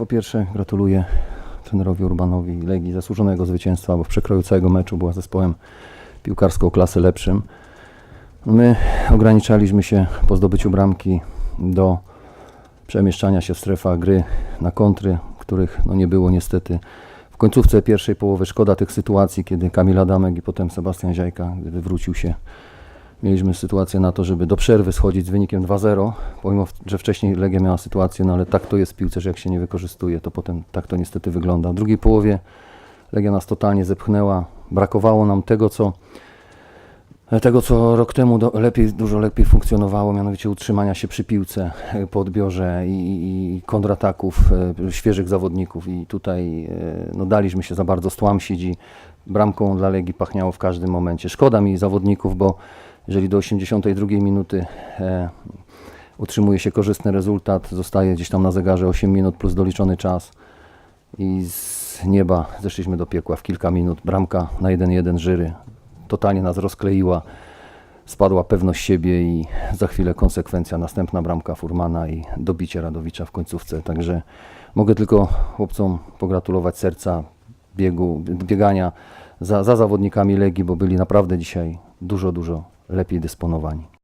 Po pierwsze gratuluję trenerowi Urbanowi Legii zasłużonego zwycięstwa, bo w przekroju całego meczu była zespołem piłkarską klasy lepszym. My ograniczaliśmy się po zdobyciu bramki do przemieszczania się w strefach gry na kontry, których no nie było niestety. W końcówce pierwszej połowy szkoda tych sytuacji, kiedy Kamil Adamek i potem Sebastian Ziajka, gdy wywrócił się Mieliśmy sytuację na to, żeby do przerwy schodzić z wynikiem 2-0, pomimo, że wcześniej Legia miała sytuację, no ale tak to jest w piłce, że jak się nie wykorzystuje, to potem tak to niestety wygląda. W drugiej połowie Legia nas totalnie zepchnęła, brakowało nam tego, co tego, co rok temu do, lepiej, dużo lepiej funkcjonowało, mianowicie utrzymania się przy piłce e, po odbiorze i, i, kontrataków e, świeżych zawodników i tutaj e, no, daliśmy się za bardzo stłamsić i bramką dla Legii pachniało w każdym momencie. Szkoda mi zawodników, bo jeżeli do 82 minuty e, utrzymuje się korzystny rezultat, zostaje gdzieś tam na zegarze 8 minut plus doliczony czas i z nieba zeszliśmy do piekła w kilka minut. Bramka na 1-1 Żyry totalnie nas rozkleiła. Spadła pewność siebie i za chwilę konsekwencja, następna bramka Furmana i dobicie Radowicza w końcówce. Także mogę tylko chłopcom pogratulować serca, biegu, biegania za, za zawodnikami Legii, bo byli naprawdę dzisiaj dużo, dużo lepiej dysponowani.